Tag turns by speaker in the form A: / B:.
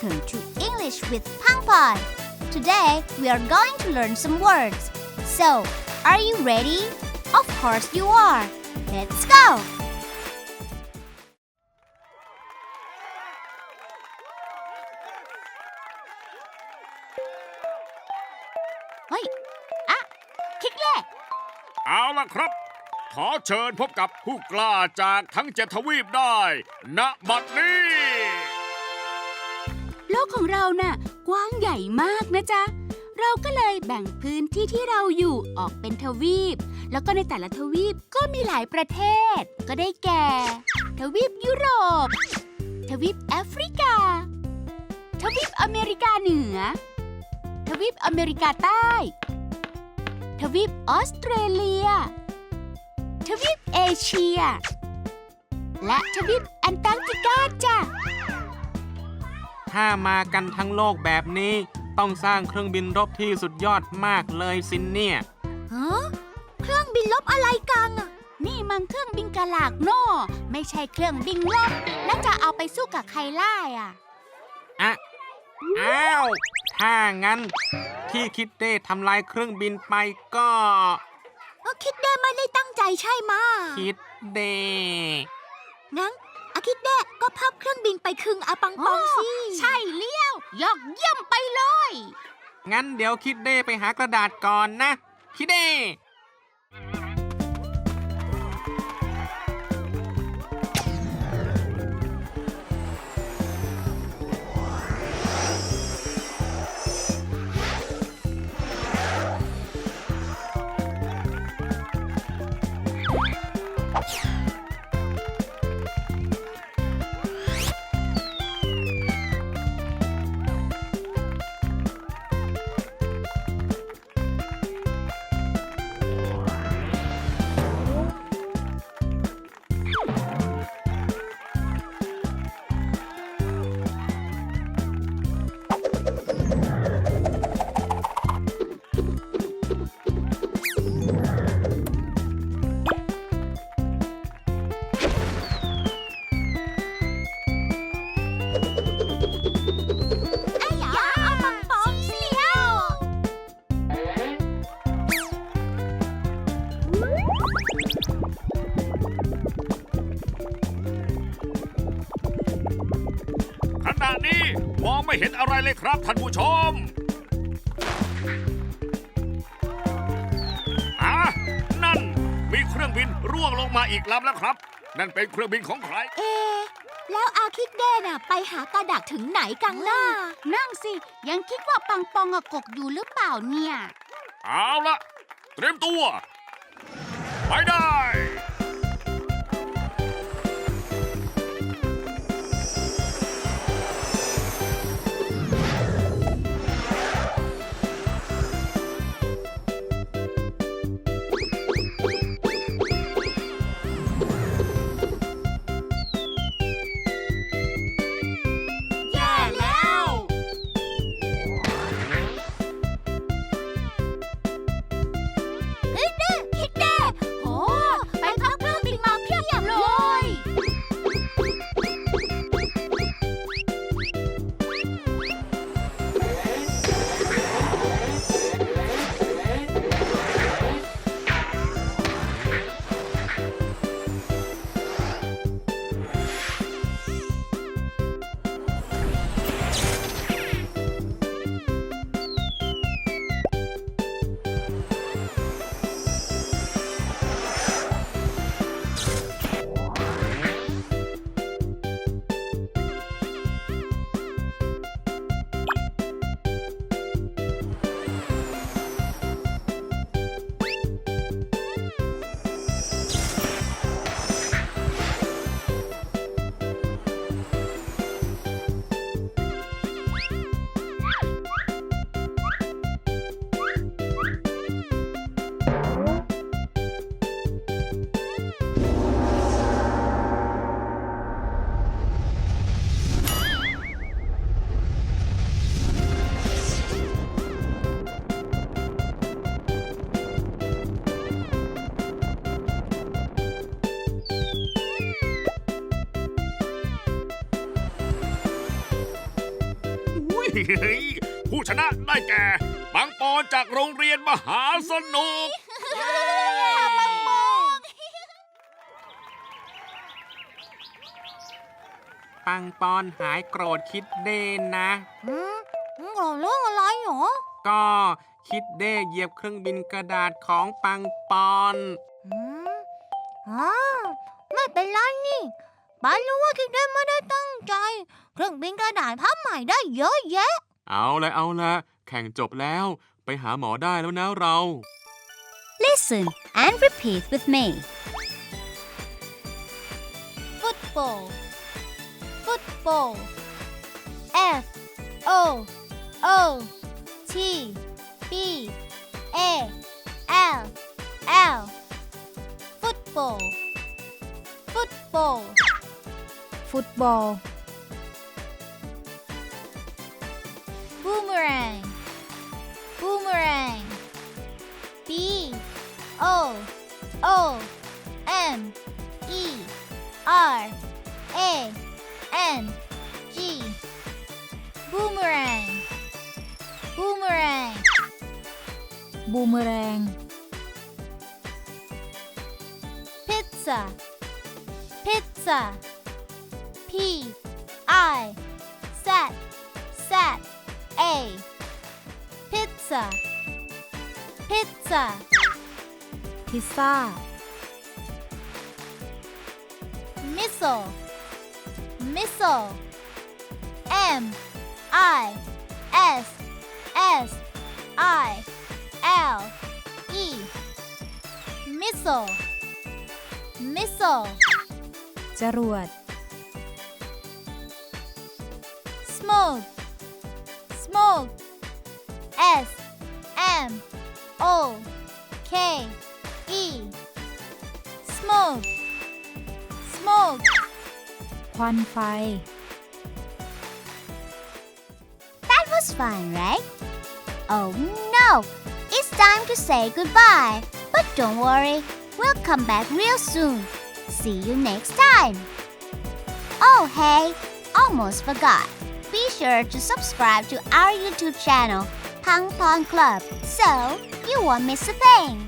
A: Welcome to English with Pangpon. Today we are going to learn some words. So, are you ready? Of course you are. Let's go. เฮ้ยอะคิกเล่
B: เอาละครับ ขอเชิญพบกับผู้กล้าจากทั้งเจ็ดทวีปได้ ณ บัดนี้
C: ลกของเราน่ะ กว้างใหญ่มากนะจ๊ะ เราก็เลยแบ่งพื้นที่ที่เราอยู่ออกเป็นทวีป แล้วก็ในแต่ละทวีปก็มีหลายประเทศ ก็ได้แก่ ทวีปยุโรป ทวีปแอฟริกา ทวีปอเมริกาเหนือ ทวีปอเมริกาใต้ ทวีปออสเตรเลีย ทวีปเอเชีย และทวีปแอนตาร์กติกาจ้ะ
D: ถ้ามากันทั้งโลกแบบนี้ ต้องสร้างเครื่องบินรบที่สุดยอดมากเลยสินเนี่ย
A: ฮะเครื่องบินลบอะไรกันอะ
C: นี่มันเครื่องบินกะลากโน่ไม่ใช่เครื่องบินลบ แล้วจะเอาไปสู้กับใครล่าอะ
D: อะอ้าว ถ้างั้น ที่คิดเด้ทำลายเครื่องบินไปก็
A: ก็คิดได้ไม่ได้ตั้งใจใช่ไหมะ
D: คิดเด้
A: งั้น อาคิดได้ก็พับเครื่องบินไปครึ่งอาปังปองสิ
C: ใช่เลี้ยวยอดเยี่ยมไปเลย
D: งั้นเดี๋ยวคิดเด้ไปหากระดาษก่อนนะ คิดเด้
A: เห็
B: นอะไรเลยครับท่านผู้ชมอะนั่นมีเครื่องบินร่วงลงมาอีกลำแล้วครับ นั่นเป็นเครื่องบินของใคร
A: เอะแล้วอาคิดเด้น่ะ ไปหากระดักถึงไหนกันล่ะ
C: นั่งสิ ยังคิดว่าปังปองอะกกอยู่หรือเปล่าเนี่ย
B: เอาละเตรียมตัว ไปได้ ผู้ชนะได้แก่ปังปอนจากโรงเรียนมหาสนุก
D: ปังปอนหายโกรธคิดเด้นะ
A: อืมโกรธเรื่องอะไรหรอ
D: ก็คิดเด้เหยียบเครื่องบินกระดาษของปังปอน
A: อืมอ๋อไม่เป็นไรนี่ป้ารู้ว่าคิดได้ไม่ได้ตั้งใจ เครื่องบินกระดาษพับใหม่ได้เยอะแยะ
D: เอาละเอาละแข่งจบแล้วไปหาหมอได้แล้วนะเรา
A: Listen and repeat with me. Football. Football. F O O T B A L L. Football. Football. Football. O M E R A N G. Boomerang. Boomerang. Boomerang. Pizza. Pizza. P I Sat Sat A P I Z Z A. Pizza. Pizza. พิ missile missile M I S S I L E missile missile
E: จรวด
A: smoke smoke S M O K E smoke smoke
E: ควันไฟ
A: That was fun, right? Oh no! It's time to say goodbye. But don't worry, we'll come back real soon. See you next time. Oh hey, almost forgot. Be sure to subscribe to our YouTube channel, Pang Pong Club, so you won't miss a thing.